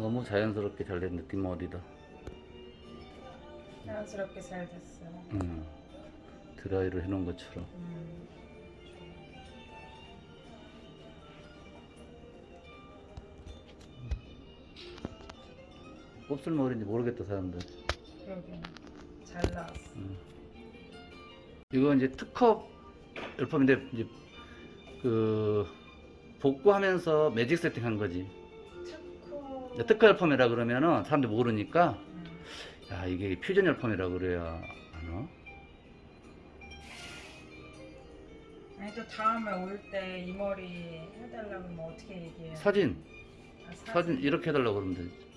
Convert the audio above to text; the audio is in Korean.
너무 자연스럽게 잘 된 느낌 어디다. 자연스럽게 잘 됐어. 음, 드라이를 해놓은 것처럼. 음. 곱슬 머리인지 모르겠다 사람들. 그러게 잘 나왔어. 음. 이거 이제 특허 열품인데 이제 그 복구하면서 매직 세팅한 거지. 특허. 열품이라 그러면은 사람들 모르니까 음. 야 이게 퓨전 열품이라 그래야 아나? 아니 또 다음에 올 때 이 머리 해달라고 하면 어떻게 얘기해? 사진 아, 사진 이렇게 해달라고 그러면 되지.